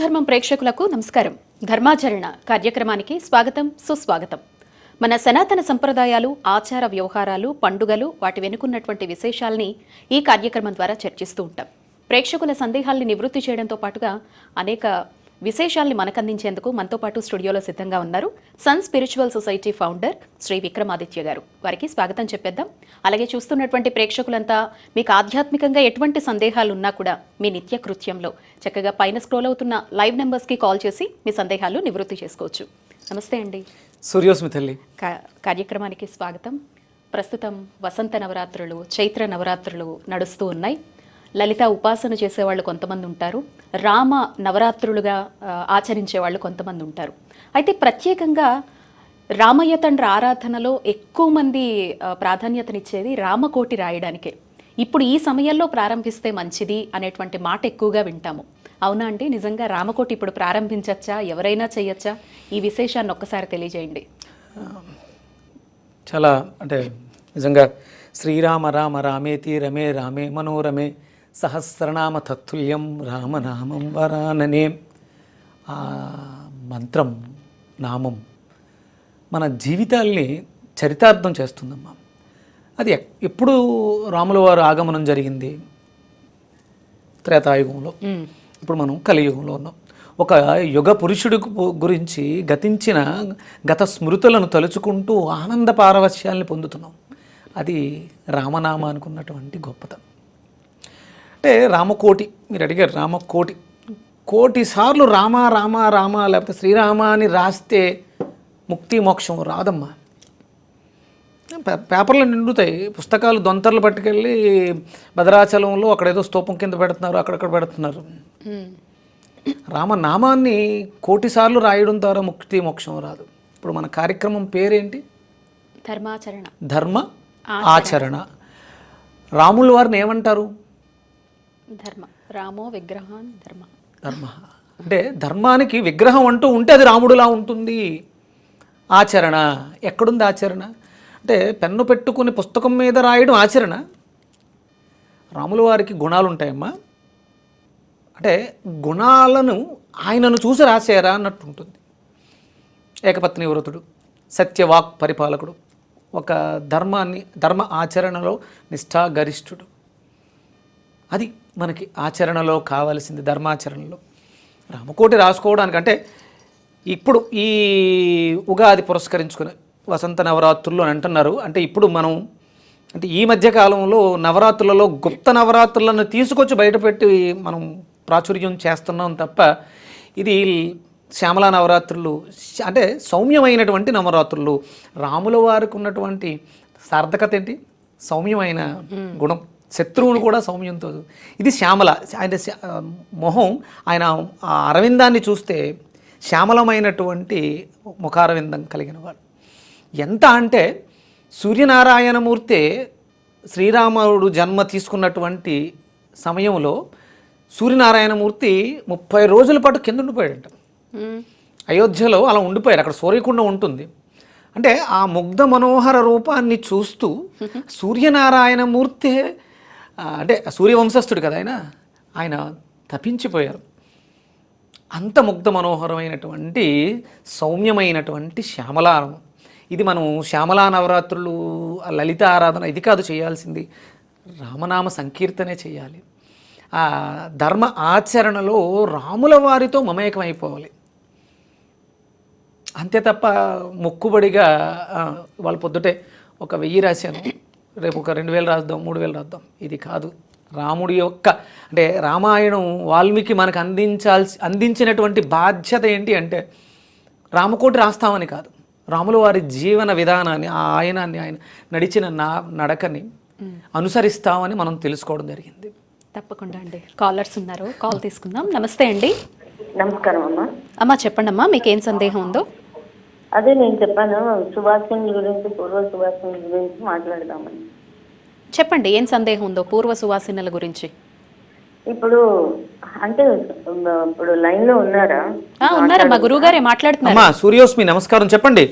ధర్మం ప్రేక్షకులకు నమస్కారం. ధర్మాచరణ కార్యక్రమానికి స్వాగతం సుస్వాగతం. మన సనాతన సంప్రదాయాలు ఆచార వ్యవహారాలు పండుగలు వాటి వెనుకున్నటువంటి విశేషాల్ని ఈ కార్యక్రమం ద్వారా చర్చిస్తూ ఉంటాం. ప్రేక్షకుల సందేహాల్ని నివృత్తి చేయడంతో పాటుగా అనేక విశేషాల్ని మనకందించేందుకు మనతో పాటు స్టూడియోలో సిద్ధంగా ఉన్నారు Sun spiritual society founder Shri Vikramaditya garu. వారికి స్వాగతం చెప్పేద్దాం. అలాగే చూస్తున్నటువంటి ప్రేక్షకులంతా మీకు ఆధ్యాత్మికంగా ఎటువంటి సందేహాలు ఉన్నా కూడా మీ నిత్య కృత్యంలో చక్కగా పైన స్క్రోల్ అవుతున్న లైవ్ నెంబర్స్కి కాల్ చేసి మీ సందేహాలు నివృత్తి చేసుకోవచ్చు. నమస్తే అండి. సూర్యోస్మి తల్లి. కా- కార్యక్రమానికి స్వాగతం. ప్రస్తుతం వసంత నవరాత్రులు చైత్ర నవరాత్రులు నడుస్తూ ఉన్నాయి. లలిత ఉపాసన చేసేవాళ్ళు కొంతమంది ఉంటారు. రామ నవరాత్రులుగా ఆచరించే వాళ్ళు కొంతమంది ఉంటారు. అయితే ప్రత్యేకంగా రామయ్య తండ్రి ఆరాధనలో ఎక్కువ మంది ప్రాధాన్యతనిచ్చేది రామకోటి రాయడానికే. ఇప్పుడు ఈ సమయంలో ప్రారంభిస్తే మంచిది అనేటువంటి మాట ఎక్కువగా వింటాము. అవునా అండి? నిజంగా రామకోటి ఇప్పుడు ప్రారంభించచ్చా? ఎవరైనా చేయొచ్చా ఈ విశేషాన్ని ఒక్కసారి తెలియజేయండి. చాలా అంటే నిజంగా శ్రీరామ రామ రామేతి రమే రామే మనోరమే సహస్రనామ తత్తుల్యం రామనామం వరాననే. ఆ మంత్రం నామం మన జీవితాల్ని చరితార్థం చేస్తుందమ్మా. అది ఎప్పుడు రాముల వారు ఆగమనం జరిగింది? త్రేతాయుగంలో. ఇప్పుడు మనం కలియుగంలో ఉన్నాం. ఒక యుగ పురుషుడి గురించి గతించిన గత స్మృతులను తలుచుకుంటూ ఆనంద పారవశ్యాల్ని పొందుతున్నాం. అది రామనామానికి ఉన్నటువంటి గొప్పతనం. అంటే రామకోటి మీరు అడిగారు రామకోటి. కోటి సార్లు రామ రామ రామ లేకపోతే శ్రీరామ అని రాస్తే ముక్తి మోక్షం రాదమ్మా. పేపర్లు నిండుతాయి. పుస్తకాలు దొంతర్లు పట్టుకెళ్ళి భద్రాచలంలో అక్కడ ఏదో స్తూపం కింద పెడుతున్నారు అక్కడక్కడ పెడుతున్నారు. రామనామాన్ని కోటిసార్లు రాయడం ద్వారా ముక్తి మోక్షం రాదు. ఇప్పుడు మన కార్యక్రమం పేరేంటి? ధర్మాచరణ. ధర్మ ఆచరణ. రాముల వారిని ఏమంటారు? ధర్మ. రామో విగ్రహాన్ ధర్మ. ధర్మ. అంటే ధర్మానికి విగ్రహం అంటూ ఉంటే అది రాముడులా ఉంటుంది. ఆచరణ. ఎక్కడుంది ఆచరణ? అంటే పెన్ను పెట్టుకుని పుస్తకం మీద రాయడం ఆచరణ. రాముల వారికి గుణాలు ఉంటాయమ్మా అంటే గుణాలను ఆయనను చూసి రాశారా అన్నట్టు ఉంటుంది. ఏకపత్ని వ్రతుడు సత్యవాక్ పరిపాలకుడు ఒక ధర్మాన్ని ధర్మ ఆచరణలో నిష్ఠాగరిష్ఠుడు. అది మనకి ఆచరణలో కావలసింది ధర్మాచరణలో. రామకోటి రాసుకోవడానికి అంటే ఇప్పుడు ఈ ఉగాది పురస్కరించుకుని వసంత నవరాత్రులు అని అంటున్నారు. అంటే ఇప్పుడు మనం అంటే ఈ మధ్య కాలంలో నవరాత్రులలో గుప్త నవరాత్రులను తీసుకొచ్చి బయటపెట్టి మనం ప్రాచుర్యం చేస్తున్నాం తప్ప ఇది శ్యామలా నవరాత్రులు అంటే సౌమ్యమైనటువంటి నవరాత్రులు రాముల వారికి ఉన్నటువంటి సార్థకత ఏంటి? సౌమ్యమైన గుణం. శత్రువును కూడా సౌమ్యంతో ఇది శ్యామల ఆయన మొహం ఆయన ఆ అరవిందాన్ని చూస్తే శ్యామలమైనటువంటి ముఖారవిందం కలిగిన వాడు. ఎంత అంటే సూర్యనారాయణమూర్తే శ్రీరాముడు జన్మ తీసుకున్నటువంటి సమయంలో సూర్యనారాయణమూర్తి ముప్పై రోజుల పాటు కింద ఉండిపోయాడంట. అయోధ్యలో అలా ఉండిపోయారు అక్కడ సూర్యకుండం ఉంటుంది. అంటే ఆ ముగ్ధ మనోహర రూపాన్ని చూస్తూ సూర్యనారాయణమూర్తి అంటే సూర్యవంశస్థుడు కదా ఆయన? ఆయన తపించిపోయారు. అంత ముగ్ధ మనోహరమైనటువంటి సౌమ్యమైనటువంటి శ్యామలానం ఇది మనం శ్యామలా నవరాత్రులు ఆ లలిత ఆరాధన ఇది కాదు చేయాల్సింది. రామనామ సంకీర్తనే చేయాలి. ఆ ధర్మ ఆచరణలో రాముల వారితో మమేకమైపోవాలి. అంతే తప్ప మొక్కుబడిగా వాళ్ళు వాళ్ళ పొద్దుటే ఒక వెయ్యి రాశాను. రేపు ఒక రెండు వేలు రాద్దాం మూడు వేలు రాద్దాం. ఇది కాదు. రాముడి యొక్క అంటే రామాయణం వాల్మీకి మనకు అందించాల్సి అందించినటువంటి బాధ్యత ఏంటి అంటే రామకోటి రాస్తామని కాదు. రాముల వారి జీవన విధానాన్ని ఆ ఆయనాన్ని ఆయన నడిచిన నా నడకని అనుసరిస్తామని మనం తెలుసుకోవడం జరిగింది. తప్పకుండా అండి. కాలర్స్ ఉన్నారు. కాల్ తీసుకుందాం. నమస్తే అండి. నమస్కారం అమ్మా. అమ్మా చెప్పండి అమ్మా మీకు ఏం సందేహం ఉందో? అదే నేను చెప్పాను సువాసనల గురించి పూర్వ సువాసనల గురించి మాట్లాడదామని. చెప్పండి ఏం సందేహం ఉందో పూర్వ సువాసనల గురించి? ఇప్పుడు అంటే ఇప్పుడు లైన్లో ఉన్నారా? ఆ, ఉన్నారా మా గురువు గారే మాట్లాడుతున్నారు. అమ్మా సూర్యోస్మి నమస్కారం చెప్పండి.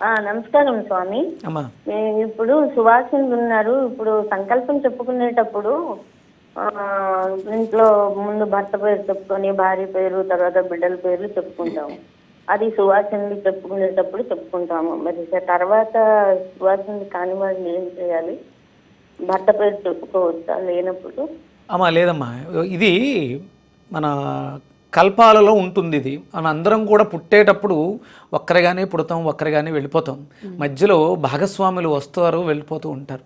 ఆ, నమస్కారం స్వామి. అమ్మా. నేను ఇప్పుడు సువాసనలు ఉన్నారు ఇప్పుడు సంకల్పం చెప్పుకునేటప్పుడు ఆ, ఇంట్లో ముందు భర్త పేరు చెప్పుకొని భార్య పేరు తర్వాత బిడ్డల పేర్లు చెప్పుకుంటాము. అది సువాసనలు చెప్పుకునేటప్పుడు చెప్పుకుంటాము. మరి తర్వాత సువాసనలు కాని వాడిని ఏం చేయాలి? భర్త పేరు చెప్పుకోవచ్చా? లేనప్పుడు? అమ్మా లేదమ్మా. ఇది మన కల్పాలలో ఉంటుంది ఇది. మన అందరం కూడా పుట్టేటప్పుడు ఒక్కరిగానే పుడతాం ఒక్కరిగానే వెళ్ళిపోతాం. మధ్యలో భాగస్వాములు వస్తారు వెళ్ళిపోతూ ఉంటారు.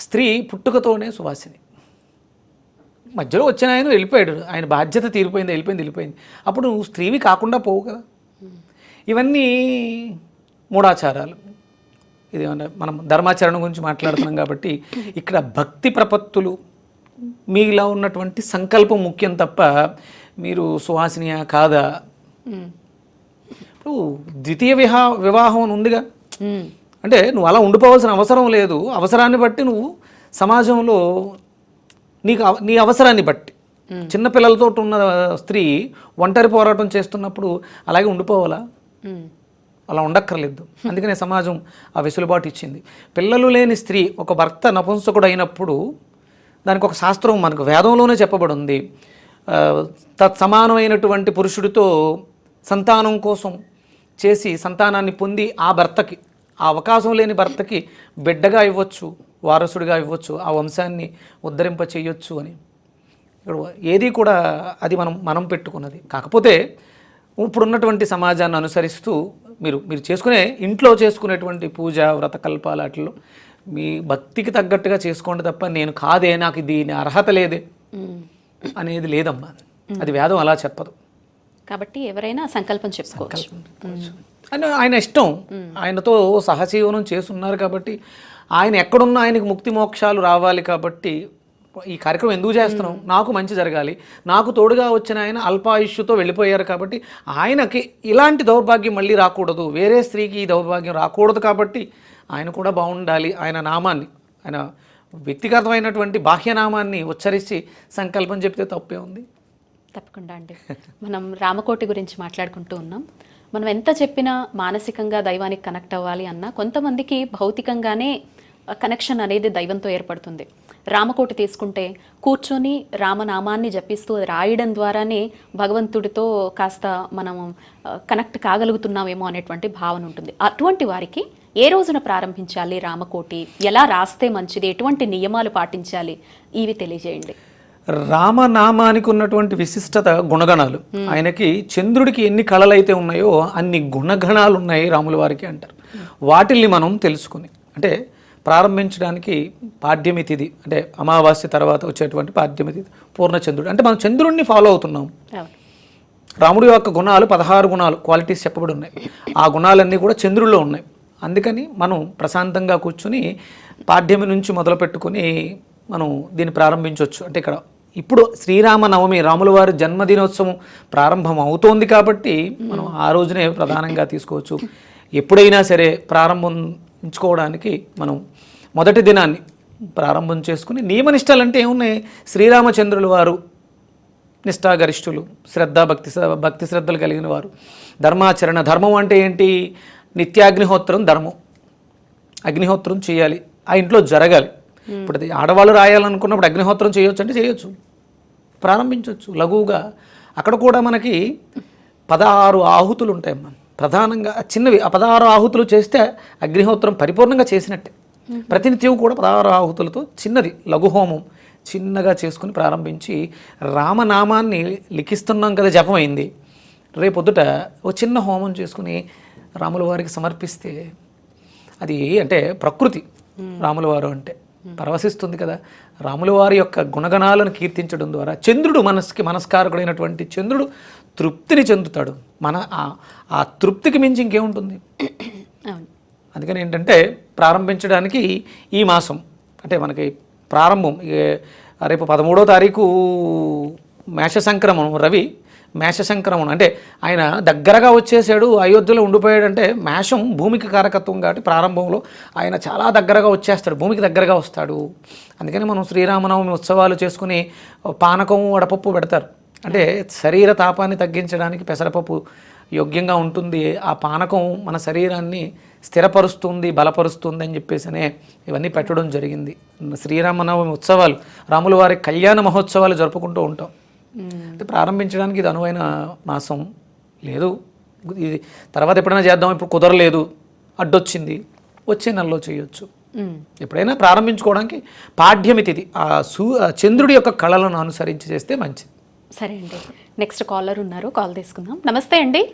స్త్రీ పుట్టుకతోనే సువాసిని. మధ్యలో వచ్చిన ఆయన వెళ్ళిపోయాడు. ఆయన బాధ్యత తీరిపోయింది వెళ్ళిపోయింది వెళ్ళిపోయింది. అప్పుడు నువ్వు స్త్రీవి కాకుండా పోవు కదా. ఇవన్నీ మూఢాచారాలు. ఇది మనం ధర్మాచరణ గురించి మాట్లాడుతున్నాం కాబట్టి ఇక్కడ భక్తి ప్రపత్తులు మీలో ఉన్నటువంటి సంకల్పం ముఖ్యం తప్ప మీరు సువాసినియా కాదా. ఇప్పుడు ద్వితీయ విహా వివాహం అని ఉందిగా. అంటే నువ్వు అలా ఉండిపోవాల్సిన అవసరం లేదు. అవసరాన్ని బట్టి నువ్వు సమాజంలో నీకు నీ అవసరాన్ని బట్టి. చిన్న పిల్లలతో ఉన్న స్త్రీ ఒంటరి పోరాటం చేస్తున్నప్పుడు అలాగే ఉండిపోవాలా. అలా ఉండక్కర్లేదు. అందుకనే సమాజం ఆ వెసులుబాటు ఇచ్చింది. పిల్లలు లేని స్త్రీ ఒక భర్త నపుంసకుడు అయినప్పుడు దానికి ఒక శాస్త్రం మనకు వేదంలోనే చెప్పబడి ఉంది తత్సమానమైనటువంటి పురుషుడితో సంతానం కోసం చేసి సంతానాన్ని పొంది ఆ భర్తకి ఆ అవకాశం లేని భర్తకి బిడ్డగా ఇవ్వచ్చు. వారసుడిగా ఇవ్వచ్చు ఆ వంశాన్ని ఉద్ధరింప చేయొచ్చు అని. ఇక్కడ ఏది కూడా అది మనం మనం పెట్టుకున్నది. కాకపోతే ఇప్పుడున్నటువంటి సమాజాన్ని అనుసరిస్తూ మీరు మీరు చేసుకునే ఇంట్లో చేసుకునేటువంటి పూజ వ్రతకల్పాలు వాటిలో మీ భక్తికి తగ్గట్టుగా చేసుకోండి తప్ప నేను కాదే నాకు దీని అర్హత లేదే. అనేది లేదమ్మా. అది వేదం అలా చెప్పదు. కాబట్టి ఎవరైనా సంకల్పం చెప్పుకోవచ్చు ఆయన ఆయన ఇష్టం. ఆయనతో సహజీవనం చేస్తున్నారు కాబట్టి ఆయన ఎక్కడున్నా ఆయనకు ముక్తి మోక్షాలు రావాలి కాబట్టి ఈ కార్యక్రమం ఎందుకు చేస్తున్నాం? నాకు మంచి జరగాలి. నాకు తోడుగా వచ్చిన ఆయన అల్పాయుష్యుతో వెళ్ళిపోయారు కాబట్టి ఆయనకి ఇలాంటి దౌర్భాగ్యం మళ్ళీ రాకూడదు. వేరే స్త్రీకి ఈ దౌర్భాగ్యం రాకూడదు కాబట్టి ఆయన కూడా బాగుండాలి. ఆయన నామాన్ని ఆయన వ్యక్తిగతమైనటువంటి బాహ్యనామాన్ని ఉచ్చరించి సంకల్పం చెప్తే తప్పే ఉంది. తప్పకుండా అండి. మనం రామకోటి గురించి మాట్లాడుకుంటూ ఉన్నాం. మనం ఎంత చెప్పినా మానసికంగా దైవానికి కనెక్ట్ అవ్వాలి అన్నా కొంతమందికి భౌతికంగానే కనెక్షన్ అనేది దైవంతో ఏర్పడుతుంది. రామకోటి తీసుకుంటే కూర్చొని రామనామాన్ని జపిస్తూ రాయడం ద్వారానే భగవంతుడితో కాస్త మనం కనెక్ట్ కాగలుగుతున్నామేమో అనేటువంటి భావన ఉంటుంది. అటువంటి వారికి ఏ రోజున ప్రారంభించాలి రామకోటి? ఎలా రాస్తే మంచిది? ఎటువంటి నియమాలు పాటించాలి? ఇవి తెలియజేయండి. రామనామానికి ఉన్నటువంటి విశిష్టత గుణగణాలు. ఆయనకి చంద్రుడికి ఎన్ని కళలైతే ఉన్నాయో అన్ని గుణగణాలు ఉన్నాయి రాముల వారికి అంటారు వాటిల్ని మనం తెలుసుకుని అంటే ప్రారంభించడానికి పాడ్యమి తిథి అంటే అమావాస్య తర్వాత వచ్చేటువంటి పాడ్యమి తిథి పూర్ణచంద్రుడు. అంటే మనం చంద్రుడిని ఫాలో అవుతున్నాం. రాముడి యొక్క గుణాలు పదహారు గుణాలు క్వాలిటీస్ చెప్పబడి ఉన్నాయి. ఆ గుణాలన్నీ కూడా చంద్రుల్లో ఉన్నాయి. అందుకని మనం ప్రశాంతంగా కూర్చుని పాడ్యమి నుంచి మొదలు పెట్టుకుని మనం దీన్ని ప్రారంభించవచ్చు అంటే ఇక్కడ ఇప్పుడు శ్రీరామనవమి రాముల వారి జన్మదినోత్సవం ప్రారంభం అవుతోంది కాబట్టి మనం ఆ రోజునే ప్రధానంగా తీసుకోవచ్చు. ఎప్పుడైనా సరే ప్రారంభించుకోవడానికి మనం మొదటి దినాన్ని ప్రారంభం చేసుకుని నియమనిష్టలు అంటే ఏమున్నాయి? శ్రీరామచంద్రుల వారు నిష్ఠాగరిష్ఠులు శ్రద్ధ భక్తి శ్ర- భక్తి శ్రద్ధలు కలిగిన వారు. ధర్మాచరణ ధర్మం అంటే ఏంటి? నిత్యాగ్నిహోత్రం ధర్మం. అగ్నిహోత్రం చేయాలి. ఆ ఇంట్లో జరగాలి. ఇప్పుడు అది ఆడవాళ్ళు రాయాలనుకున్నప్పుడు అగ్నిహోత్రం చేయొచ్చు అంటే చేయొచ్చు. ప్రారంభించవచ్చు లఘువుగా. అక్కడ కూడా మనకి పదహారు ఆహుతులు ఉంటాయమ్మా. ప్రధానంగా చిన్నవి ఆ పదహారు ఆహుతులు చేస్తే అగ్నిహోత్రం పరిపూర్ణంగా చేసినట్టే. ప్రతినిత్యం కూడా పదహారు ఆహుతులతో చిన్నది లఘుహోమం చిన్నగా చేసుకుని ప్రారంభించి రామనామాన్ని లిఖిస్తున్నాం కదా జపమైంది. రేపొద్దుట ఓ చిన్న హోమం చేసుకుని రాముల వారికి సమర్పిస్తే అది అంటే ప్రకృతి రాముల వారు అంటే. పరవశిస్తుంది కదా. రాముల వారి యొక్క గుణగణాలను కీర్తించడం ద్వారా చంద్రుడు మనసుకి మనస్కారకుడైనటువంటి చంద్రుడు తృప్తిని చెందుతాడు. మన ఆ- ఆ తృప్తికి మించి ఇంకేముంటుంది? అందుకని ఏంటంటే ప్రారంభించడానికి ఈ మాసం అంటే మనకి ప్రారంభం రేపు పదమూడో తారీఖు మేష సంక్రమణం రవి మేష సంక్రమణం అంటే ఆయన దగ్గరగా వచ్చేసాడు అయోధ్యలో ఉండిపోయాడంటే మేషం భూమికి కారకత్వం కాబట్టి ప్రారంభంలో ఆయన చాలా దగ్గరగా వచ్చేస్తాడు భూమికి దగ్గరగా వస్తాడు. అందుకని మనం శ్రీరామనవమి ఉత్సవాలు చేసుకుని పానకం వడపప్పు పెడతారు. అంటే శరీర తాపాన్ని తగ్గించడానికి పెసరపప్పు యోగ్యంగా ఉంటుంది. ఆ పానకం మన శరీరాన్ని స్థిరపరుస్తుంది బలపరుస్తుంది అని చెప్పేసినే ఇవన్నీ పెట్టడం జరిగింది. శ్రీరామనవమి ఉత్సవాలు రాముల వారి కళ్యాణ మహోత్సవాలు జరుపుకుంటూ ఉంటాం. అంటే ప్రారంభించడానికి ఇది అనువైన మాసం. లేదు. ఇది తర్వాత ఎప్పుడైనా చేద్దాం ఇప్పుడు కుదరలేదు. అడ్డొచ్చింది. వచ్చే నెలలో చేయొచ్చు. ఎప్పుడైనా ప్రారంభించుకోవడానికి పాఠ్యమితి ఇది ఆ సూ చంద్రుడి యొక్క కళలను అనుసరించి చేస్తే మంచిది. సరే అండి. నెక్స్ట్ కాలర్ ఉన్నారు. కాల్ తీసుకుందాం. నమస్తే అండి.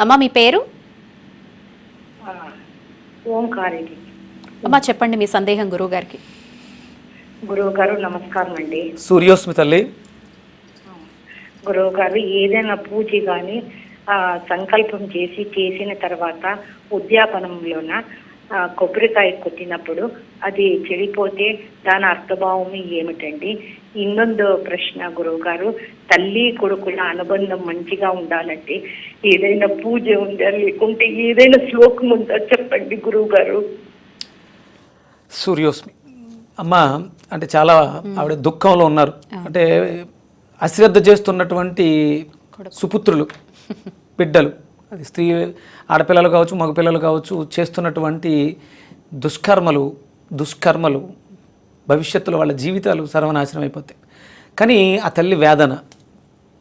అమ్మ మీ పేరు? అమ్మ చెప్పండి మీ సందేహం గురువు గారికి గురువు గారు నమస్కారం అండి. సూర్యోస్మి తల్లి. గురువు గారు ఏదైనా పూజ కానీ సంకల్పం చేసి చేసిన తర్వాత ఉద్యాపనంలోన కొబ్బరికాయ కొట్టినప్పుడు అది చెడిపోతే దాని అర్థభావం ఏమిటండి? ఇంకొందో ప్రశ్న గురువు గారు తల్లి కొడుకుల అనుబంధం మంచిగా ఉండాలంటే ఏదైనా పూజ ఉందా? లేకుంటే ఏదైనా శ్లోకం ఉందా? చెప్పండి గురువు గారు సూర్యోస్మి. అమ్మ అంటే చాలా ఆవిడ దుఃఖంలో ఉన్నారు. అంటే అశ్రద్ధ చేస్తున్నటువంటి సుపుత్రులు బిడ్డలు అది స్త్రీ ఆడపిల్లలు కావచ్చు మగపిల్లలు కావచ్చు చేస్తున్నటువంటి దుష్కర్మలు దుష్కర్మలు భవిష్యత్తులో వాళ్ళ జీవితాలు సర్వనాశనం అయిపోతాయి. కానీ ఆ తల్లి వేదన.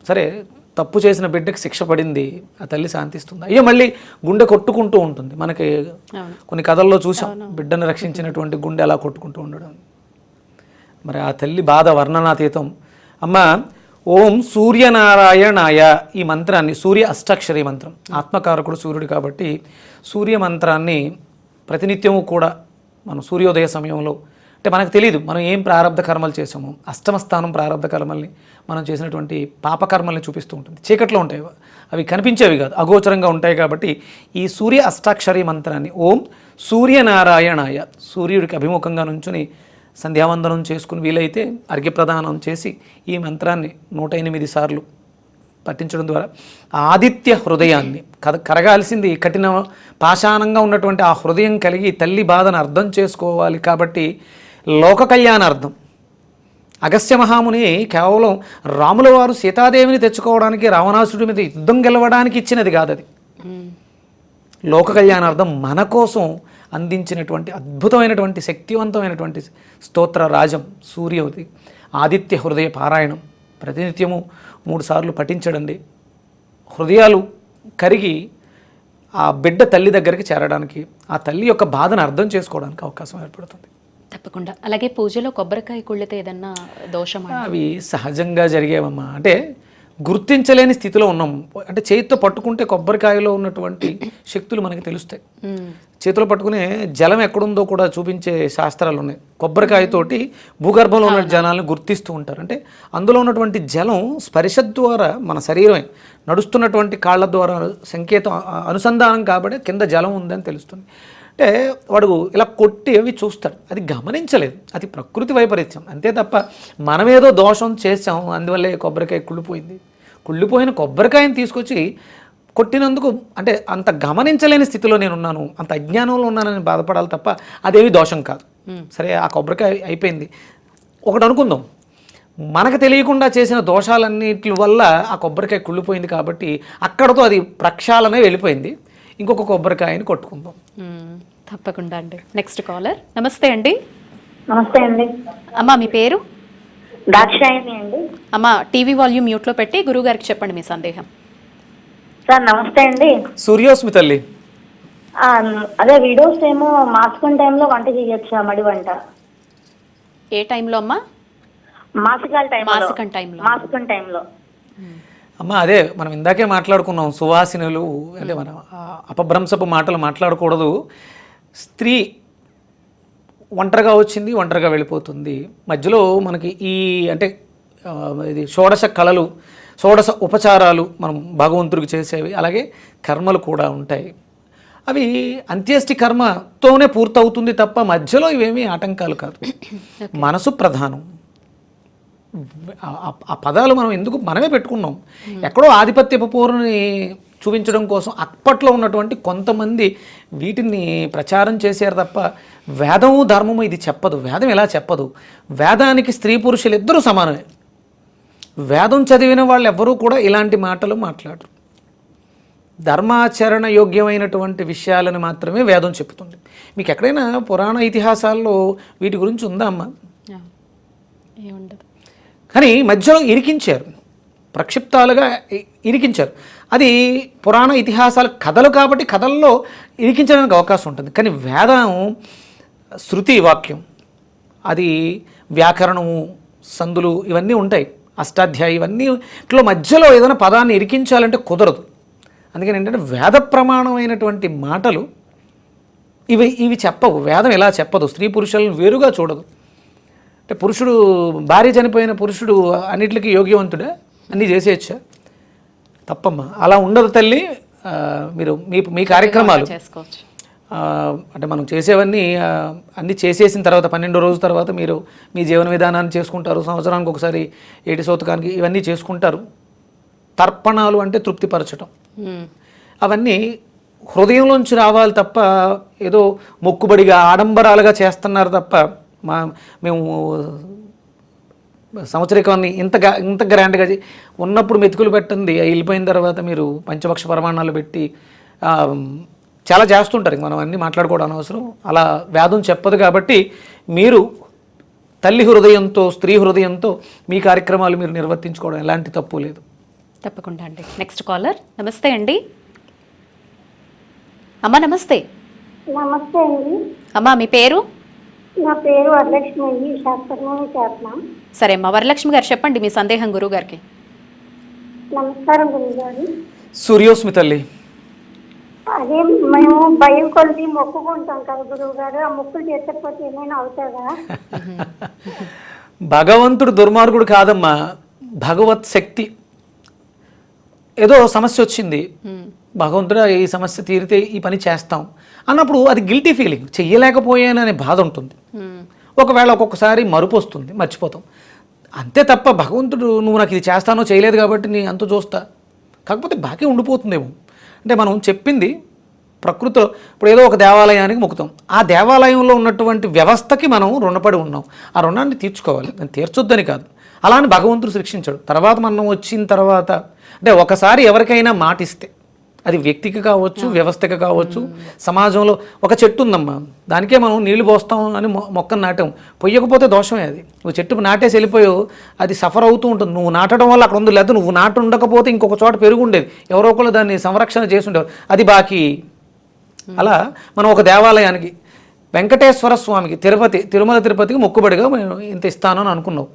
సరే తప్పు చేసిన బిడ్డకి శిక్ష పడింది ఆ తల్లి శాంతిస్తుంది? అయ్యో మళ్ళీ గుండె కొట్టుకుంటూ ఉంటుంది. మనకి కొన్ని కథల్లో చూసాం బిడ్డను రక్షించినటువంటి గుండె అలా కొట్టుకుంటూ ఉండడం. మరి ఆ తల్లి బాధ వర్ణనాతీతం. అమ్మ ఓం సూర్యనారాయణాయ ఈ మంత్రాన్ని సూర్య అష్టాక్షరి మంత్రం. ఆత్మకారకుడు సూర్యుడు కాబట్టి సూర్య మంత్రాన్ని ప్రతినిత్యము కూడా మనం సూర్యోదయ సమయంలో అంటే మనకు తెలియదు మనం ఏం ప్రారంభ కర్మలు చేసాము? అష్టమ స్థానం ప్రారంభ కర్మల్ని మనం చేసినటువంటి పాపకర్మల్ని చూపిస్తూ ఉంటుంది. చీకట్లో ఉంటాయి అవి. కనిపించేవి కాదు. అగోచరంగా ఉంటాయి కాబట్టి ఈ సూర్య అష్టాక్షరి మంత్రాన్ని ఓం సూర్యనారాయణాయ సూర్యుడికి అభిముఖంగా నుంచుని సంధ్యావందనం చేసుకుని వీలైతే అర్ఘ్యప్రదానం చేసి ఈ మంత్రాన్ని నూట ఎనిమిది సార్లు పఠించడం ద్వారా ఆదిత్య హృదయాన్ని కద కరగాల్సింది కఠిన పాషాణంగా ఉన్నటువంటి ఆ హృదయం కలిగి తల్లి బాధను అర్థం చేసుకోవాలి కాబట్టి లోక కళ్యాణార్థం. అగస్త్య మహాముని కేవలం రాముల వారు సీతాదేవిని తెచ్చుకోవడానికి రావణాసుడి మీద యుద్ధం గెలవడానికి ఇచ్చినది కాదు అది. లోక కళ్యాణార్థం మన కోసం అందించినటువంటి అద్భుతమైనటువంటి శక్తివంతమైనటువంటి స్తోత్ర రాజం సూర్యవతి ఆదిత్య హృదయ పారాయణం. ప్రతినిత్యము మూడు సార్లు పఠించడండి. హృదయాలు కరిగి ఆ బిడ్డ తల్లి దగ్గరికి చేరడానికి ఆ తల్లి యొక్క బాధను అర్థం చేసుకోవడానికి అవకాశం ఏర్పడుతుంది. తప్పకుండా. అలాగే పూజలో కొబ్బరికాయ కుళ్ళితే ఏదన్నా దోషమా అవి సహజంగా జరిగేవమ్మా. అంటే గుర్తించలేని స్థితిలో ఉన్నాం. అంటే చేతితో పట్టుకుంటే కొబ్బరికాయలో ఉన్నటువంటి శక్తులు మనకి తెలుస్తాయి. చేతిలో పట్టుకునే జలం ఎక్కడుందో కూడా చూపించే శాస్త్రాలు ఉన్నాయి. కొబ్బరికాయతోటి భూగర్భంలో ఉన్న జలాలను గుర్తిస్తూ ఉంటారు. అంటే అందులో ఉన్నటువంటి జలం స్పర్శ ద్వారా మన శరీరమే నడుస్తున్నటువంటి కాళ్ళ ద్వారా సంకేతం అనుసంధానం కాబట్టి కింద జలం ఉందని తెలుస్తుంది. అంటే వాడు ఇలా కొట్టి అవి చూస్తాడు. అది గమనించలేదు. అది ప్రకృతి వైపరీత్యం. అంతే తప్ప మనమేదో దోషం చేసాం అందువల్లే కొబ్బరికాయ కుళ్ళిపోయింది. కుళ్ళిపోయిన కొబ్బరికాయని తీసుకొచ్చి కొట్టినందుకు అంటే అంత గమనించలేని స్థితిలో నేను ఉన్నాను అంత అజ్ఞానంలో ఉన్నానని బాధపడాలి తప్ప అదేవి దోషం కాదు. సరే ఆ కొబ్బరికాయ అయిపోయింది. ఒకటి అనుకుందాం. మనకు తెలియకుండా చేసిన దోషాలన్నిటి వల్ల ఆ కొబ్బరికాయ కుళ్ళిపోయింది కాబట్టి అక్కడతో అది ప్రక్షాళనే వెళ్ళిపోయింది. ఇంకొక కొబ్బరికాయని కొట్టుకుందాం. తప్పకుండా అండి. నెక్స్ట్ కాలర్ నమస్తే అండి. నమస్తే అండి. అమ్మ మీ పేరు? దాక్షాయణి అండి. అమ్మ టీవీ వాల్యూమ్ మ్యూట్లో పెట్టి గురువు గారికి చెప్పండి మీ సందేహం. సార్ నమస్తే అండి. సూర్యోస్మి తల్లి. ఆ, అదే వీడియోస్ ఏమో మార్చుకున్న టైంలో వంట చేయొచ్చా మడి వంట? ఏ టైంలో అమ్మా? మాసికాల టైంలో. మాసికం టైంలో. మాసికం టైంలో. అమ్మ అదే మనం ఇందాకే మాట్లాడుకున్నాం సువాసినులు అంటే మనం అపభ్రంశపు మాటలు మాట్లాడకూడదు. స్త్రీ ఒంటరిగా వచ్చింది ఒంటరిగా వెళ్ళిపోతుంది. మధ్యలో మనకి ఈ అంటే ఇది షోడశ కళలు షోడశ ఉపచారాలు మనం భగవంతుడికి చేసేవి. అలాగే కర్మలు కూడా ఉంటాయి. అవి అంత్యేష్టి కర్మతోనే పూర్తవుతుంది తప్ప మధ్యలో ఇవేమీ ఆటంకాలు కాదు. మనసు ప్రధానం. ఆ- పదాలు మనం ఎందుకు మనమే పెట్టుకున్నాం? ఎక్కడో ఆధిపత్యపు పోరుని చూపించడం కోసం అప్పట్లో ఉన్నటువంటి కొంతమంది వీటిని ప్రచారం చేశారు తప్ప వేదము ధర్మము ఇది చెప్పదు. వేదం ఇలా చెప్పదు? వేదానికి స్త్రీ పురుషులు ఇద్దరూ సమానమే. వేదం చదివిన వాళ్ళు ఎవ్వరూ కూడా ఇలాంటి మాటలు మాట్లాడరు. ధర్మాచరణ యోగ్యమైనటువంటి విషయాలను మాత్రమే వేదం చెప్తుంది మీకు ఎక్కడైనా పురాణ ఇతిహాసాల్లో వీటి గురించి ఉందా అమ్మా? ఏముండదు. కానీ మధ్యలో ఇరికించారు. ప్రక్షిప్తాలుగా ఇరికించారు. అది పురాణ ఇతిహాసాల కథలు కాబట్టి కథల్లో ఇరికించడానికి అవకాశం ఉంటుంది. కానీ వేదం శృతి వాక్యం అది వ్యాకరణము సందులు ఇవన్నీ ఉంటాయి. అష్టాధ్యాయ ఇవన్నీ ఇట్లో మధ్యలో ఏదైనా పదాన్ని ఇరికించాలంటే కుదరదు. అందుకని ఏంటంటే వేద ప్రమాణమైనటువంటి మాటలు ఇవి ఇవి చెప్పవు. వేదం ఎలా చెప్పదు? స్త్రీ పురుషులను వేరుగా చూడదు. అంటే పురుషుడు భార్య చనిపోయిన పురుషుడు అన్నిటికీ యోగ్యవంతుడా అన్నీ చేసేయచ్చా? తప్పమ్మా. అలా ఉండదు తల్లి. మీరు మీ మీ కార్యక్రమాలు. చేసుకోవచ్చు. అంటే మనం చేసేవన్నీ అన్నీ చేసేసిన తర్వాత పన్నెండో రోజు తర్వాత మీరు మీ జీవన విధానాన్ని చేసుకుంటారు. సంవత్సరానికి ఒకసారి ఏటి సౌతకానికి ఇవన్నీ చేసుకుంటారు. తర్పణాలు అంటే తృప్తిపరచటం. ఉమ్, అవన్నీ హృదయంలోంచి రావాలి తప్ప ఏదో మొక్కుబడిగా ఆడంబరాలుగా చేస్తున్నారు తప్ప మా మేము సంవత్సరికాన్ని ఇంత ఇంత గ్రాండ్గా ఉన్నప్పుడు మెతుకులు పెట్టండి వెళ్ళిపోయిన తర్వాత మీరు పంచపక్ష ప్రమాణాలు పెట్టి చాలా చేస్తుంటారు. మనం అన్నీ మాట్లాడుకోవడం అనవసరం. అలా వేదం చెప్పదు కాబట్టి మీరు తల్లి హృదయంతో స్త్రీ హృదయంతో మీ కార్యక్రమాలు మీరు నిర్వర్తించుకోవడం ఎలాంటి తప్పు లేదు. తప్పకుండా అండి. నెక్స్ట్ కాలర్ నమస్తే అండి. అమ్మా నమస్తే. నమస్తే అండి. అమ్మా మీ పేరు? నా పేరు వరలక్ష్మి అండి శాస్త్రంలోనే చేస్తున్నాం. సరే అమ్మా వరలక్ష్మి గారు చెప్పండి మీ సందేహం గురువు గారికి నమస్కారం గురుగారు సూర్యోస్మి తల్లి. అదే మేము భయం కొలిది మొక్కుకుంటాం కదా గురువు గారు ఆ మొక్కులు చేసకపోతే ఏమైనా అవుతుందా? భగవంతుడు దుర్మార్గుడు కాదమ్మా భగవత్ శక్తి. ఏదో సమస్య వచ్చింది. భగవంతుడు ఈ సమస్య తీరితే ఈ పని చేస్తాం. అన్నప్పుడు అది గిల్టీ ఫీలింగ్ చెయ్యలేకపోయాననే బాధ ఉంటుంది. ఒకవేళ ఒక్కొక్కసారి మరుపు వస్తుంది మర్చిపోతాం. అంతే తప్ప భగవంతుడు నువ్వు నాకు ఇది చేస్తానో చేయలేదు కాబట్టి నీ అంత చూస్తా. కాకపోతే బాకీ ఉండిపోతుందేమో. అంటే మనం చెప్పింది ప్రకృతిలో ఇప్పుడు ఏదో ఒక దేవాలయానికి మొక్కుతాం. ఆ దేవాలయంలో ఉన్నటువంటి వ్యవస్థకి మనం రుణపడి ఉన్నాం. ఆ రుణాన్ని తీర్చుకోవాలి. నేను తీర్చొద్దని కాదు. అలా అని భగవంతుడు శిక్షించాడు. తర్వాత మనం వచ్చిన తర్వాత అంటే ఒకసారి ఎవరికైనా మాటిస్తే అది వ్యక్తికి కావచ్చు వ్యవస్థకి కావచ్చు సమాజంలో ఒక చెట్టు ఉందమ్మా దానికే మనం నీళ్ళు పోస్తాం అని మొక్కను నాటాం. పొయ్యకపోతే దోషమే అది. నువ్వు చెట్టు నాటేసి వెళ్ళిపోయావు అది సఫర్ అవుతూ ఉంటుంది. నువ్వు నాటడం వల్ల అక్కడ ఉంది లేదా నువ్వు నాటు ఉండకపోతే ఇంకొక చోట పెరుగు ఉండేది ఎవరో ఒకరు దాన్ని సంరక్షణ చేసి ఉండేవారు అది బాకీ. అలా మనం ఒక దేవాలయానికి వెంకటేశ్వర స్వామికి తిరుపతి తిరుమల తిరుపతికి మొక్కుబడిగా మేము ఇంత ఇస్తానని అనుకున్నావు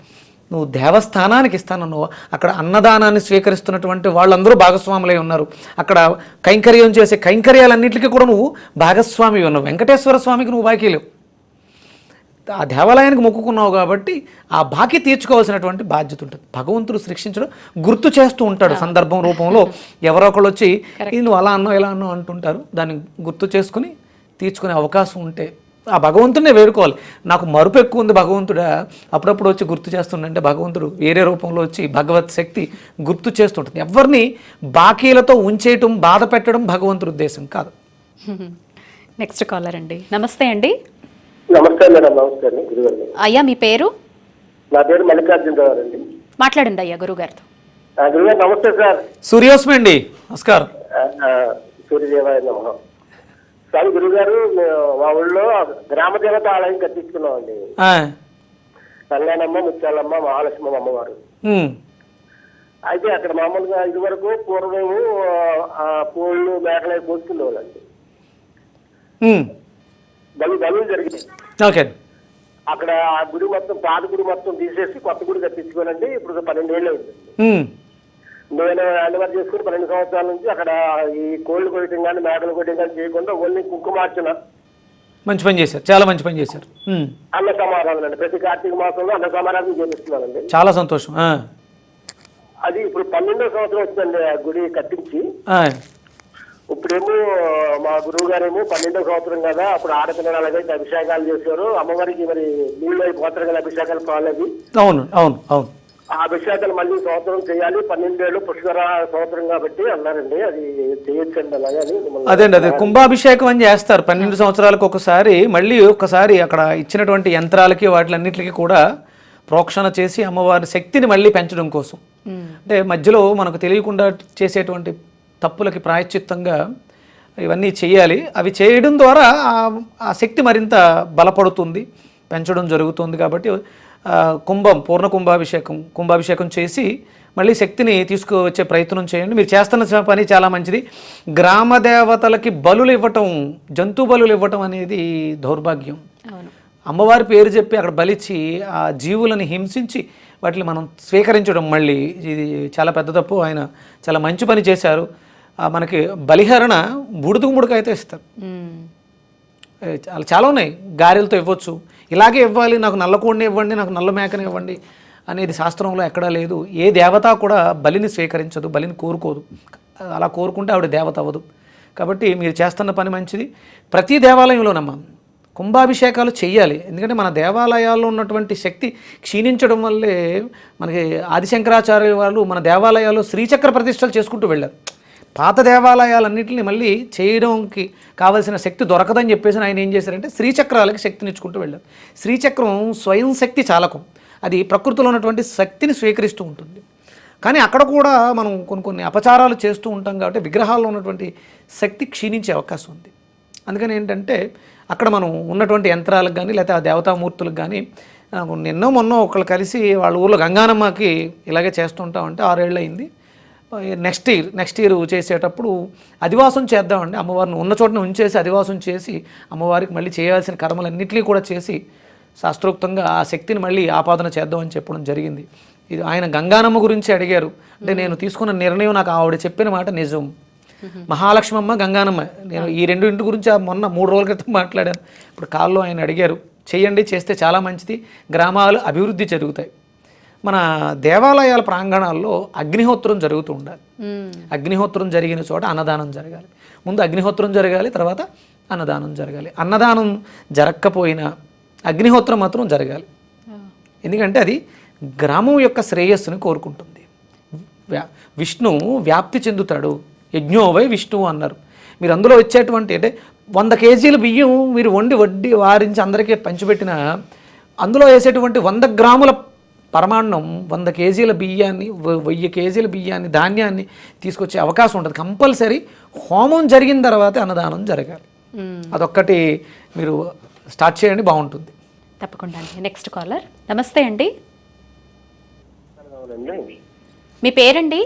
నువ్వు దేవస్థానానికి ఇస్తానన్నావు. అక్కడ అన్నదానాన్ని స్వీకరిస్తున్నటువంటి వాళ్ళందరూ భాగస్వాములై ఉన్నారు. అక్కడ కైంకర్యం చేసే కైంకర్యాలన్నింటికి కూడా నువ్వు భాగస్వామి ఉన్నావు. వెంకటేశ్వర స్వామికి నువ్వు బాకీ లేవు. ఆ దేవాలయానికి మొక్కుకున్నావు కాబట్టి ఆ బాకీ తీర్చుకోవాల్సినటువంటి బాధ్యత ఉంటుంది. భగవంతుడు శిక్షించడం గుర్తు చేస్తూ ఉంటాడు సందర్భం రూపంలో. ఎవరో ఒకళ్ళు వచ్చి నువ్వు అలా అన్నావు ఇలా అన్నావు అంటుంటారు. దాన్ని గుర్తు చేసుకుని తీర్చుకునే అవకాశం ఉంటే ఆ భగవంతుడినే వేడుకోవాలి. నాకు మరుపు ఎక్కువ ఉంది భగవంతుడా. అప్పుడప్పుడు వచ్చి గుర్తు చేస్తుండంటే భగవంతుడు వేరే రూపంలో వచ్చి భగవత్ శక్తి గుర్తు చేస్తుంటుంది. ఎవరిని బాకీలతో ఉంచేయటం బాధ పెట్టడం భగవంతుడి ఉద్దేశం కాదు. నెక్స్ట్ కాలర్ అండి. నమస్తే అండి. నమస్తే మేడం నమస్తే అండి. గురుగారు. అయ్యా మీ పేరు? నా పేరు మల్లికార్జునరావు అండి. మాట్లాడండి అయ్యా గురుగారితో. ఆ, గురుగారు నమస్తే సార్. సూర్యోస్మి అండి. నమస్కారం. సూర్యదేవాయ నమ. సార్ గురుగారు మేము మా ఊళ్ళో గ్రామ దేవత ఆలయం కట్టించుకున్నామండి. ఆ, కళ్యాణమ్మ ముత్యాలమ్మ మహాలక్ష్మి అమ్మవారు. అయితే అక్కడ మామూలుగా ఇది వరకు పూర్వము పూళ్ళు మేకలు కోసుకునేవాళ్ళండి. బలు బలు జరిగింది ఓకే. అక్కడ ఆ గుడి మొత్తం పాత గుడి మొత్తం తీసేసి కొత్త గుడి కట్టించుకోనండి ఇప్పుడు పన్నెండేళ్ళు అయింది. ఉమ్, నేను హ్యాండ్ చేసుకుని పన్నెండు సంవత్సరాల నుంచి అక్కడ ఈ కోళ్ళు కొయ్యటం కానీ మేకలు కొయ్యటం కానీ చేయకుండా ఓన్లీ కుంకుమార్చన మంచి పని చేశారు. చాలా మంచి పని చేశారు. అన్న సమారాధన అండి. ప్రతి కార్తీక మాసంలో అన్న సమారాధన చేపిస్తున్నానండి. చాలా సంతోషం. అది ఇప్పుడు పన్నెండో సంవత్సరం వచ్చిందండి ఆ గుడి కట్టించి. ఇప్పుడేమో మా గురువు గారేమో పన్నెండో సంవత్సరం కదా అప్పుడు ఆడపిల్లలు అలాగే అభిషేకాలు చేశారు. అమ్మవారికి మరి నీళ్ళు అయిపోతారు కదా అభిషేకాలు పాలది అవును అవును అవును. ఆ అభిషేకాలు మళ్ళీ సంవత్సరం చేయాలి. పన్నెండేళ్ళు పుష్కర సంవత్సరం కాబట్టి అన్నారండి. అది చేయొచ్చండి అలాగే అదేండి అదే కుంభాభిషేకం అని చేస్తారు. పన్నెండు సంవత్సరాలకు ఒకసారి మళ్ళీ ఒకసారి అక్కడ ఇచ్చినటువంటి యంత్రాలకి వాటిలన్నిటికీ కూడా ప్రోక్షణ చేసి అమ్మవారి శక్తిని మళ్ళీ పెంచడం కోసం. అంటే మధ్యలో మనకు తెలియకుండా చేసేటువంటి తప్పులకి ప్రాయశ్చిత్తంగా ఇవన్నీ చేయాలి. అవి చేయడం ద్వారా ఆ- శక్తి మరింత బలపడుతుంది పెంచడం జరుగుతుంది కాబట్టి కుంభం పూర్ణ కుంభాభిషేకం కుంభాభిషేకం చేసి మళ్ళీ శక్తిని తీసుకువచ్చే ప్రయత్నం చేయండి. మీరు చేస్తున్న పని చాలా మంచిది. గ్రామ దేవతలకి బలులు ఇవ్వటం జంతు బలులు ఇవ్వటం అనేది దౌర్భాగ్యం. అమ్మవారి పేరు చెప్పి అక్కడ బలిచ్చి ఆ జీవులను హింసించి వాటిని మనం స్వీకరించడం మళ్ళీ ఇది చాలా పెద్ద తప్పు. ఆయన చాలా మంచి పని చేశారు. మనకి బలిహరణ బుడుదుకు ముడుకు అయితే ఇస్తారు. చాలా ఉన్నాయి. గారెలతో ఇవ్వచ్చు. ఇలాగే ఇవ్వాలి నాకు నల్ల కోడిని ఇవ్వండి నాకు నల్ల మేకని ఇవ్వండి అనేది శాస్త్రంలో ఎక్కడా లేదు. ఏ దేవత కూడా బలిని స్వీకరించదు బలిని కోరుకోదు. అలా కోరుకుంటే ఆవిడ దేవత అవ్వదు. కాబట్టి మీరు చేస్తున్న పని మంచిది. ప్రతి దేవాలయంలోనమ్మా కుంభాభిషేకాలు చేయాలి ఎందుకంటే మన దేవాలయాల్లో ఉన్నటువంటి శక్తి క్షీణించడం వల్లే మనకి ఆదిశంకరాచార్య వాళ్ళు మన దేవాలయాల్లో శ్రీచక్ర ప్రతిష్టలు చేసుకుంటూ వెళ్ళారు. పాత దేవాలయాలన్నింటినీ మళ్ళీ చేయడానికి కావలసిన శక్తి దొరకదని చెప్పేసి ఆయన ఏం చేశారంటే శ్రీచక్రాలకి శక్తినిచ్చుకుంటూ వెళ్ళారు. శ్రీచక్రం స్వయం శక్తి చాలకం. అది ప్రకృతిలో ఉన్నటువంటి శక్తిని స్వీకరిస్తూ ఉంటుంది. కానీ అక్కడ కూడా మనం కొన్ని కొన్ని అపచారాలు చేస్తూ ఉంటాం కాబట్టి విగ్రహాల్లో ఉన్నటువంటి శక్తి క్షీణించే అవకాశం ఉంది. అందుకని ఏంటంటే అక్కడ మనం ఉన్నటువంటి యంత్రాలకు కానీ లేకపోతే ఆ దేవతామూర్తులకు కానీ నిన్నో మొన్నో ఒకళ్ళు కలిసి వాళ్ళ ఊర్లో గంగానమ్మకి ఇలాగే చేస్తుంటామంటే ఆరేళ్ళు అయింది నెక్స్ట్ ఇయర్ నెక్స్ట్ ఇయర్ చేసేటప్పుడు అధివాసం చేద్దామండి. అమ్మవారిని ఉన్న చోటన ఉంచేసి అధివాసం చేసి అమ్మవారికి మళ్ళీ చేయాల్సిన కర్మలన్నింటినీ కూడా చేసి శాస్త్రోక్తంగా ఆ శక్తిని మళ్ళీ ఆపాదన చేద్దామని చెప్పడం జరిగింది. ఇది ఆయన గంగానమ్మ గురించి అడిగారు. అంటే నేను తీసుకున్న నిర్ణయం నాకు ఆవిడ చెప్పిన మాట నిజం. మహాలక్ష్మమ్మ గంగానమ్మ. నేను ఈ రెండు ఇంటి గురించి ఆ మొన్న మూడు రోజుల క్రితం మాట్లాడాను. ఇప్పుడు కాల్లో ఆయన అడిగారు చేయండి చేస్తే చాలా మంచిది. గ్రామాలు అభివృద్ధి జరుగుతాయి. మన దేవాలయాల ప్రాంగణాల్లో అగ్నిహోత్రం జరుగుతూ ఉండాలి. అగ్నిహోత్రం జరిగిన చోట అన్నదానం జరగాలి. ముందు అగ్నిహోత్రం జరగాలి తర్వాత అన్నదానం జరగాలి. అన్నదానం జరగకపోయినా అగ్నిహోత్రం మాత్రం జరగాలి. ఎందుకంటే అది గ్రామం యొక్క శ్రేయస్సుని కోరుకుంటుంది. వ్యా- విష్ణువు వ్యాప్తి చెందుతాడు. యజ్ఞోవై విష్ణువు అన్నారు. మీరు అందులో వచ్చేటువంటి అంటే వంద కేజీల బియ్యం మీరు వండి వడ్డీ వారించి అందరికీ పంచిపెట్టిన అందులో వేసేటువంటి వంద గ్రాముల పరమాన్నం వంద కేజీల బియ్యాన్ని వెయ్యి కేజీల బియ్యాన్ని ధాన్యాన్ని తీసుకొచ్చే అవకాశం ఉంటుంది. కంపల్సరీ హోమం జరిగిన తర్వాతే అన్నదానం జరగాలి. అదొక్కటి మీరు స్టార్ట్ చేయండి బాగుంటుంది. తప్పకుండా అండి. Next caller. నమస్తే అండి. మీ పేరండి?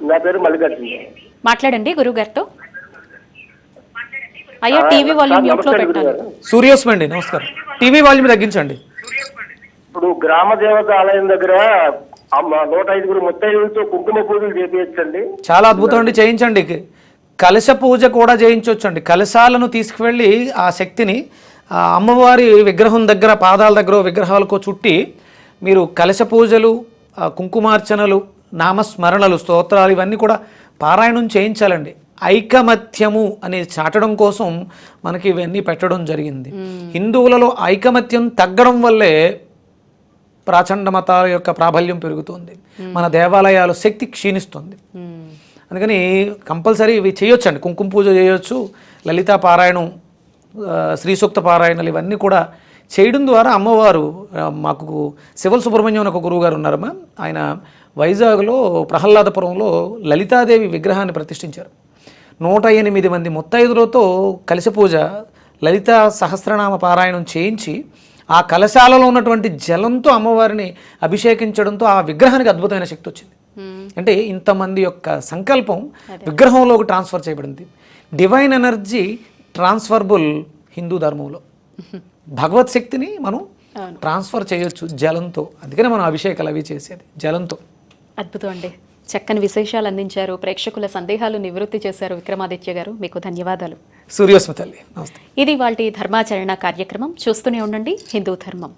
నా పేరు మల్లికార్జున. మాట్లాడండి గురువు గారితో అయ్యా టీవీ వాల్యూమ్ మ్యూట్లో నమస్తే పెట్టాలి. గురుగారు. సూర్యోస్మి అండి నమస్కారం. టీవీ వాల్యూమ్ తగ్గించండి. ఇప్పుడు గ్రామ దేవత ఆలయం దగ్గర అమ్మ నూట ఐదుగురు ముత్తైదులతో కుంకుమ పూజలు చేపించండి చాలా అద్భుతం అండి చేయించండి. కలశ పూజ కూడా చేయించవచ్చండి కలశాలను తీసుకువెళ్ళి ఆ శక్తిని ఆ అమ్మవారి విగ్రహం దగ్గర పాదాల దగ్గర విగ్రహాలకు చుట్టి మీరు కలశ పూజలు కుంకుమార్చనలు నామస్మరణలు స్తోత్రాలు ఇవన్నీ కూడా పారాయణం చేయించాలండి. ఐకమత్యము అనేది చాటడం కోసం మనకి ఇవన్నీ పెట్టడం జరిగింది. హిందువులలో ఐకమత్యం తగ్గడం వల్లే ప్రాచండ మతాల యొక్క ప్రాబల్యం పెరుగుతుంది. మన దేవాలయాల శక్తి క్షీణిస్తుంది. మ్మ్. అందుకని కంపల్సరీ ఇవి చేయొచ్చండి. కుంకుమ పూజ చేయొచ్చు లలితా పారాయణం ఆ, శ్రీ సూక్త పారాయణలు ఇవన్నీ కూడా చేయడం ద్వారా అమ్మవారు మాకు శివల్ సుబ్రహ్మణ్యం అని ఒక గురువు గారు ఉన్నారమ్మా ఆయన వైజాగ్లో ప్రహ్లాదపురంలో లలితాదేవి విగ్రహాన్ని ప్రతిష్ఠించారు. నూట ఎనిమిది మంది ముత్తైదులతో కలశ పూజ లలిత సహస్రనామ పారాయణం చేయించి ఆ కలశాలలో ఉన్నటువంటి జలంతో అమ్మవారిని అభిషేకించడంతో ఆ విగ్రహానికి అద్భుతమైన శక్తి వచ్చింది. మ్మ్. అంటే ఇంతమంది యొక్క సంకల్పం విగ్రహంలోకి ట్రాన్స్ఫర్ చేయబడింది. డివైన్ ఎనర్జీ ట్రాన్స్ఫర్బుల్ హిందూ ధర్మంలో. భగవత్ శక్తిని మనం ట్రాన్స్ఫర్ చేయొచ్చు జలంతో. అందుకనే మనం అభిషేకాలు అవి చేసేది జలంతో. అద్భుతం అండి. చక్కని విశేషాలు అందించారు. ప్రేక్షకుల సందేహాలు నివృత్తి చేశారు విక్రమాదిత్య గారు. మీకు ధన్యవాదాలు. సూర్యోస్మి తల్లి నమస్తే. ఇది వాటి ధర్మాచరణ కార్యక్రమం. చూస్తూనే ఉండండి. హిందూ ధర్మం.